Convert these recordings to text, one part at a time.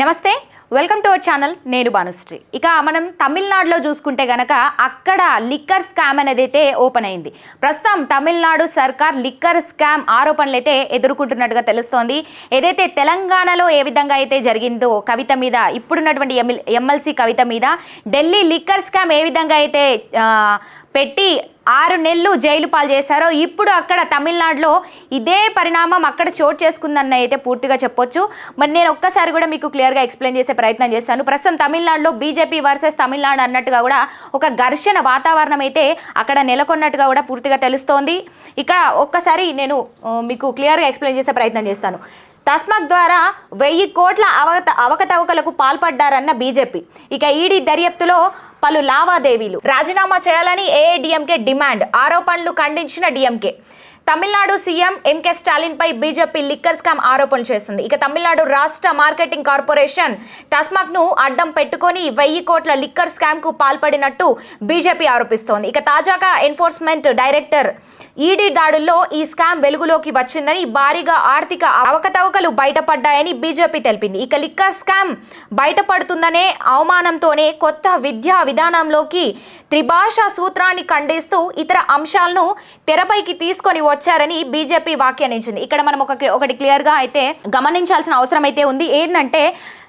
నమస్తే welcome to our channel నేను భానుశ్రీ. ఇక మనం తమిళనాడులో చూసుకుంటే గనక అక్కడ లిక్కర్ స్కామ్ అనేది అయితే ఓపెన్ అయింది. ప్రస్తుతం తమిళనాడు సర్కార్ లిక్కర్ స్కామ్ ఆరోపణలు అయితే ఎదుర్కొంటున్నట్టుగా తెలుస్తోంది. ఏదైతే తెలంగాణలో ఏ విధంగా అయితే జరిగిందో కవిత మీద ఇప్పుడున్నటువంటి ఎమ్మెల్ ఎమ్మెల్సీ కవిత మీద ఢిల్లీ లిక్కర్ స్కామ్ ఏ విధంగా అయితే పెట్టి ఆరు నెలలు జైలు పాలు చేశారో ఇప్పుడు అక్కడ తమిళనాడులో ఇదే పరిణామం అక్కడ చోటు చేసుకుందన్న అయితే పూర్తిగా చెప్పొచ్చు. మరి నేను ఒక్కసారి కూడా మీకు క్లియర్గా ఎక్స్ప్లెయిన్ చేసే ప్రయత్నం చేస్తాను. ప్రస్తుతం తమిళనాడులో బీజేపీ వర్సెస్ తమిళనాడు అన్నట్టుగా కూడా ఒక ఘర్షణ వాతావరణం అయితే అక్కడ నెలకొన్నట్టుగా కూడా పూర్తిగా తెలుస్తోంది. ఇక్కడ ఒక్కసారి నేను మీకు క్లియర్గా ఎక్స్ప్లెయిన్ చేసే ప్రయత్నం చేస్తాను. తస్మాక్ ద్వారా వెయ్యి కోట్ల అవత అవకతవకలకు పాల్పడ్డారన్న బీజేపీ. ఇక ఈడీ దర్యాప్తులో పలు లావాదేవీలు. రాజీనామా చేయాలని ఏఐడిఎంకే డిమాండ్. ఆరోపణలు ఖండించిన DMK. Tamil Nadu CM MK Stalin పై బీజేపీ లిక్కర్ స్కామ్ ఆరోపణలు చేసింది. ఇక తమిళనాడు రాష్ట్ర మార్కెటింగ్ కార్పొరేషన్ టస్మాక్ను అడ్డం పెట్టుకొని వెయ్యి కోట్ల లిక్కర్ స్కామ్కు పాల్పడినట్టు బీజేపీ ఆరోపిస్తోంది. ఇక తాజాగా ఎన్ఫోర్స్మెంట్ డైరెక్టర్ ఈడీ దాడుల్లో ఈ స్కామ్ వెలుగులోకి వచ్చిందని భారీగా ఆర్థిక అవకతవకలు బయటపడ్డాయని బీజేపీ తెలిపింది. ఇక లిక్కర్ స్కామ్ బయటపడుతుందనే అవమానంతోనే కొత్త విద్యా విధానంలోకి త్రిభాషా సూత్రాన్ని ఖండిస్తూ ఇతర అంశాలను తెరపైకి తీసుకొని వచ్చారని బీజేపీ వ్యాఖ్యానించింది. ఇక్కడ మనం ఒక ఒకటి క్లియర్గా అయితే గమనించాల్సిన అవసరం అయితే ఉంది. ఏంటంటే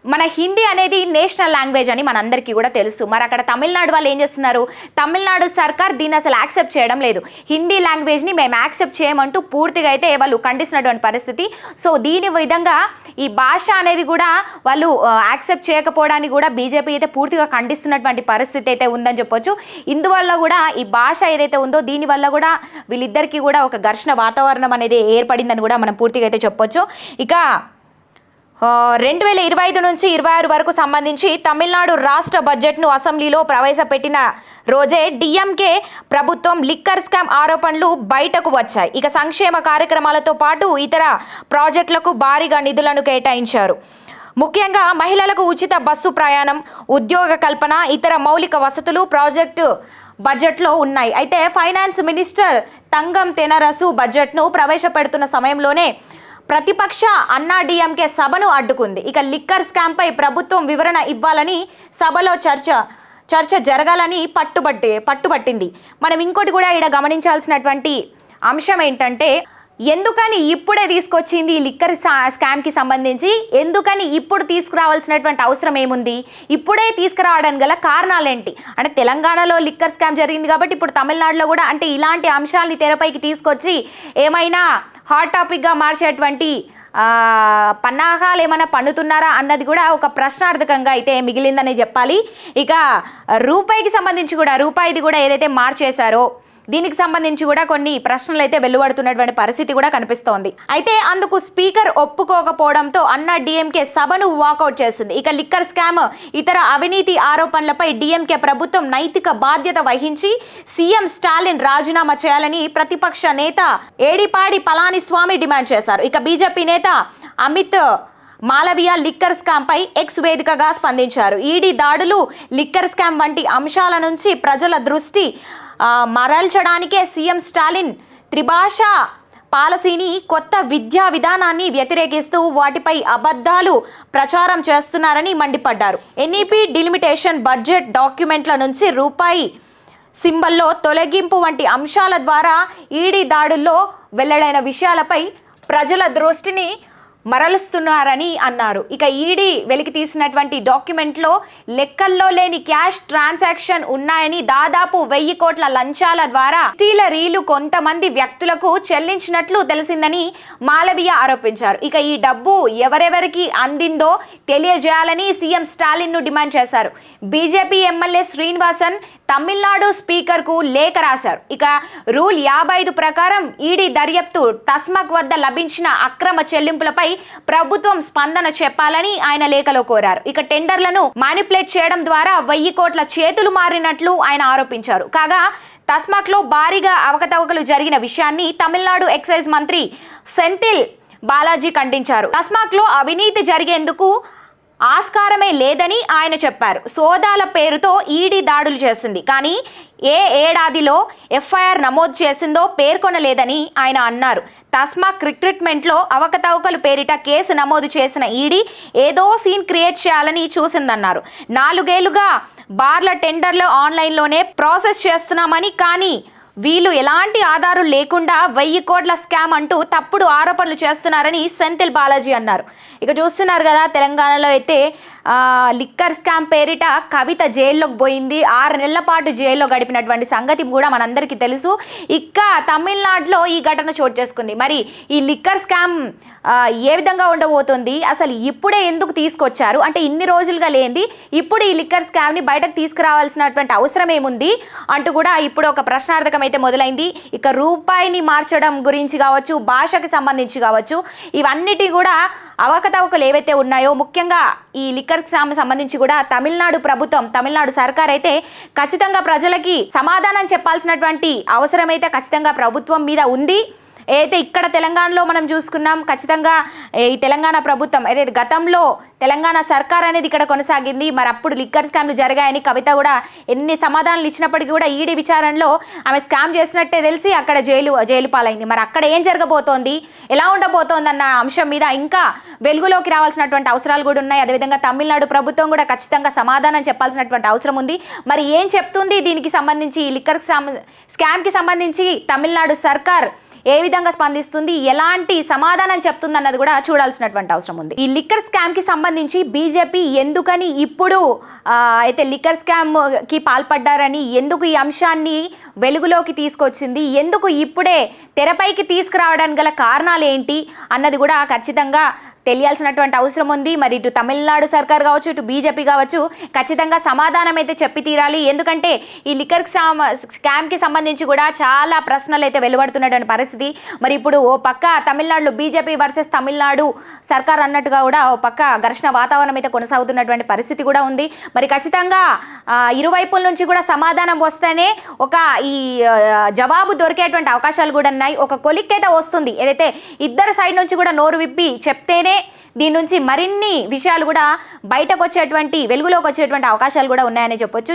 మన హిందీ అనేది నేషనల్ లాంగ్వేజ్ అని మనందరికీ కూడా తెలుసు. మరి అక్కడ తమిళనాడు వాళ్ళు ఏం చేస్తున్నారు? తమిళనాడు సర్కార్ దీన్ని అసలు యాక్సెప్ట్ చేయడం లేదు. హిందీ లాంగ్వేజ్ని మేము యాక్సెప్ట్ చేయమంటూ పూర్తిగా అయితే వాళ్ళు ఖండిస్తున్నటువంటి పరిస్థితి. సో దీని విధంగా ఈ భాష అనేది కూడా వాళ్ళు యాక్సెప్ట్ చేయకపోవడానికి కూడా బీజేపీ అయితే పూర్తిగా ఖండిస్తున్నటువంటి పరిస్థితి అయితే ఉందని చెప్పొచ్చు. ఇందువల్ల కూడా ఈ భాష ఏదైతే ఉందో దీనివల్ల కూడా వీళ్ళిద్దరికీ కూడా ఒక ఘర్షణ వాతావరణం అనేది ఏర్పడిందని కూడా మనం పూర్తిగా అయితే చెప్పొచ్చు. ఇక రెండు వేల ఇరవై ఐదు నుంచి ఇరవై ఆరు వరకు సంబంధించి తమిళనాడు రాష్ట్ర బడ్జెట్ను అసెంబ్లీలో ప్రవేశపెట్టిన రోజే డిఎంకే ప్రభుత్వం లిక్కర్ స్కామ్ ఆరోపణలు బయటకు వచ్చాయి. ఇక సంక్షేమ కార్యక్రమాలతో పాటు ఇతర ప్రాజెక్టులకు భారీగా నిధులను కేటాయించారు. ముఖ్యంగా మహిళలకు ఉచిత బస్సు ప్రయాణం ఉద్యోగ కల్పన ఇతర మౌలిక వసతులు ప్రాజెక్టు బడ్జెట్లో ఉన్నాయి. అయితే ఫైనాన్స్ మినిస్టర్ తంగం తెనరసు బడ్జెట్ను ప్రవేశపెడుతున్న సమయంలోనే ప్రతిపక్ష అన్నా డిఎంకే సభను అడ్డుకుంది. ఇక లిక్కర్ స్కామ్పై ప్రభుత్వం వివరణ ఇవ్వాలని సభలో చర్చ చర్చ జరగాలని పట్టుబట్టి పట్టుబట్టింది. మనం ఇంకోటి కూడా ఇక్కడ గమనించాల్సినటువంటి అంశం ఏంటంటే ఎందుకని ఇప్పుడే తీసుకొచ్చింది ఈ లిక్కర్ స్కామ్కి సంబంధించి? ఎందుకని ఇప్పుడు తీసుకురావాల్సినటువంటి అవసరం ఏముంది? ఇప్పుడే తీసుకురావడానికి గల కారణాలేంటి? అంటే తెలంగాణలో లిక్కర్ స్కామ్ జరిగింది కాబట్టి ఇప్పుడు తమిళనాడులో కూడా అంటే ఇలాంటి అంశాలని తెరపైకి తీసుకొచ్చి ఏమైనా హాట్ టాపిక్గా మార్చేటువంటి పన్నాహాలు ఏమైనా పన్నుతున్నారా అన్నది కూడా ఒక ప్రశ్నార్థకంగా అయితే మిగిలిందనే చెప్పాలి. ఇక రూపాయికి సంబంధించి కూడా రూపాయిది కూడా ఏదైతే మార్చేశారో దీనికి సంబంధించి కూడా కొన్ని ప్రశ్నలు అయితే వెలువడుతున్నటువంటి పరిస్థితి కూడా కనిపిస్తోంది. అయితే అందుకు స్పీకర్ ఒప్పుకోకపోవడంతో అన్నా డిఎంకే సభను వాకౌట్ చేసింది. ఇక లిక్కర్ స్కామ్ ఇతర అవినీతి ఆరోపణలపై డిఎంకే ప్రభుత్వం నైతిక బాధ్యత వహించి సీఎం స్టాలిన్ రాజీనామా చేయాలని ప్రతిపక్ష నేత ఏడిపాడి పళనిస్వామి డిమాండ్ చేశారు. ఇక బీజేపీ నేత అమిత్ మాలవియా లిక్కర్ స్కామ్ పై ఎక్స్ వేదికగా స్పందించారు. ఈడీ దాడులు లిక్కర్ స్కామ్ వంటి అంశాల నుంచి ప్రజల దృష్టి మరల్చడానికే సీఎం స్టాలిన్ త్రిభాషా పాలసీని కొత్త విద్యా విధానాన్ని వ్యతిరేకిస్తూ వాటిపై అబద్ధాలు ప్రచారం చేస్తున్నారని మండిపడ్డారు. ఎన్ఈపి డిలిమిటేషన్ బడ్జెట్ డాక్యుమెంట్ల నుంచి రూపాయి సింబల్లో తొలగింపు వంటి అంశాల ద్వారా ఈడీ దాడుల్లో వెల్లడైన విషయాలపై ప్రజల దృష్టిని మరలుస్తున్నారని అన్నారు. ఇక ఈడీ వెలికి తీసినటువంటి డాక్యుమెంట్లో లెక్కల్లో లేని క్యాష్ ట్రాన్సాక్షన్ ఉన్నాయని దాదాపు వెయ్యి కోట్ల లంచాల ద్వారా స్టీలరీలు కొంతమంది వ్యక్తులకు చెల్లించినట్లు తెలిసిందని మాలవీయ ఆరోపించారు. ఇక ఈ డబ్బు ఎవరెవరికి అందిందో తెలియజేయాలని సీఎం స్టాలిన్ను డిమాండ్ చేశారు. బీజేపీ ఎమ్మెల్యే శ్రీనివాసన్ తమిళనాడు స్పీకర్కు లేఖ రాశారు. ఇక రూల్ యాభై ఐదు ప్రకారం ఈడీ దర్యాప్తు టస్మాక్ వద్ద లభించిన అక్రమ చెల్లింపులపై ప్రభుత్వం స్పందన చెప్పాలని ఆయన లేఖలో కోరారు. ఇక టెండర్లను మానిపులేట్ చేయడం ద్వారా వెయ్యి కోట్ల చేతులు మారినట్లు ఆయన ఆరోపించారు. కాగా తస్మాక్లో భారీగా అవకతవకలు జరిగిన విషయాన్ని తమిళనాడు ఎక్సైజ్ మంత్రి సెంతిల్ బాలాజీ ఖండించారు. తస్మాక్లో అవినీతి జరిగేందుకు ఆస్కారమే లేదని ఆయన చెప్పారు. సోదాల పేరుతో ఈడీ దాడులు చేసింది. కానీ ఏ ఏడాదిలో ఎఫ్ఐఆర్ నమోదు చేసిందో పేర్కొనలేదని ఆయన అన్నారు. తస్మాక్ రిక్రూట్మెంట్లో అవకతవకలు పేరిట కేసు నమోదు చేసిన ఈడీ ఏదో సీన్ క్రియేట్ చేయాలని చూసిందన్నారు. నాలుగేళ్ళుగా బార్ల టెండర్లు ఆన్లైన్లోనే ప్రాసెస్ చేస్తున్నామని కానీ వీళ్ళు ఎలాంటి ఆధారం లేకుండా వెయ్యి కోట్ల స్కామ్ అంటూ తప్పుడు ఆరోపణలు చేస్తున్నారని సెంథిల్ బాలాజీ అన్నారు. ఇక చూస్తున్నారు కదా తెలంగాణలో అయితే లిక్కర్ స్కామ్ పేరిట కవిత జైల్లోకి పోయింది. ఆరు నెలల పాటు జైల్లో గడిపినటువంటి సంగతి కూడా మనందరికీ తెలుసు. ఇక తమిళనాడులో ఈ ఘటన చోటు చేసుకుంది. మరి ఈ లిక్కర్ స్కామ్ ఏ విధంగా ఉండబోతుంది? అసలు ఇప్పుడే ఎందుకు తీసుకొచ్చారు? అంటే ఇన్ని రోజులుగా లేనిది ఇప్పుడు ఈ లిక్కర్ స్కామ్ని బయటకు తీసుకురావాల్సినటువంటి అవసరం ఏముంది? అంటూ కూడా ఇప్పుడు ఒక ప్రశ్నార్థకం అయితే మొదలైంది. ఇక రూపాయిని మార్చడం గురించి కావచ్చు భాషకి సంబంధించి కావచ్చు ఇవన్నిటి కూడా అవకతవకలు ఏవైతే ఉన్నాయో ముఖ్యంగా ఈ లిక్కర్ స్కామ్ సంబంధించి కూడా తమిళనాడు ప్రభుత్వం తమిళనాడు సర్కార్ అయితే ఖచ్చితంగా ప్రజలకి సమాధానం చెప్పాల్సినటువంటి అవసరం అయితే ఖచ్చితంగా ప్రభుత్వం మీద ఉంది. ఏదైతే ఇక్కడ తెలంగాణలో మనం చూసుకున్నాం ఖచ్చితంగా ఈ తెలంగాణ ప్రభుత్వం ఏదైతే గతంలో తెలంగాణ సర్కార్ అనేది ఇక్కడ కొనసాగింది మరి అప్పుడు లిక్కర్ స్కామ్లు జరిగాయని కవిత కూడా ఎన్ని సమాధానాలు ఇచ్చినప్పటికీ కూడా ఈడీ విచారణలో ఆమె స్కామ్ చేసినట్టే తెలిసి అక్కడ జైలు జైలు పాలైంది. మరి అక్కడ ఏం జరగబోతోంది ఎలా ఉండబోతోంది అన్న అంశం మీద ఇంకా వెలుగులోకి రావాల్సినటువంటి అవసరాలు కూడా ఉన్నాయి. అదేవిధంగా తమిళనాడు ప్రభుత్వం కూడా ఖచ్చితంగా సమాధానం చెప్పాల్సినటువంటి అవసరం ఉంది. మరి ఏం చెప్తుంది దీనికి సంబంధించి ఈ లిక్కర్ స్కామ్ స్కామ్కి సంబంధించి తమిళనాడు సర్కార్? ఏ విధంగా స్పందిస్తుంది ఎలాంటి సమాధానం చెప్తుంది అన్నది కూడా చూడాల్సినటువంటి అవసరం ఉంది. ఈ లిక్కర్ స్కామ్కి సంబంధించి బీజేపీ ఎందుకని ఇప్పుడు అయితే లిక్కర్ స్కామ్కి పాల్పడ్డారని ఎందుకు ఈ అంశాన్ని వెలుగులోకి తీసుకొచ్చింది ఎందుకు ఇప్పుడే తెరపైకి తీసుకురావడానికి గల కారణాలు ఏంటి అన్నది కూడా ఖచ్చితంగా తెలియాల్సినటువంటి అవసరం ఉంది. మరి ఇటు తమిళనాడు సర్కార్ కావచ్చు ఇటు బీజేపీ కావచ్చు ఖచ్చితంగా సమాధానం అయితే చెప్పి తీరాలి. ఎందుకంటే ఈ లిక్కర్ స్కామ్ స్కామ్కి సంబంధించి కూడా చాలా ప్రశ్నలు అయితే వెలువడుతున్నటువంటి పరిస్థితి. మరి ఇప్పుడు ఓ పక్క తమిళనాడులో బీజేపీ వర్సెస్ తమిళనాడు సర్కార్ అన్నట్టుగా కూడా ఓ పక్క ఘర్షణ వాతావరణం అయితే కొనసాగుతున్నటువంటి పరిస్థితి కూడా ఉంది. మరి ఖచ్చితంగా ఇరువైపుల నుంచి కూడా సమాధానం వస్తేనే ఒక ఈ జవాబు దొరికేటువంటి అవకాశాలు కూడా ఉన్నాయి. ఒక కొలిక్ అయితే వస్తుంది. ఏదైతే ఇద్దరు సైడ్ నుంచి కూడా నోరు విప్పి చెప్తేనే దీని నుంచి మరిన్ని విషయాలు కూడా బయటకు వచ్చేటువంటి వెలుగులోకి వచ్చేటువంటి అవకాశాలు కూడా ఉన్నాయని చెప్పొచ్చు.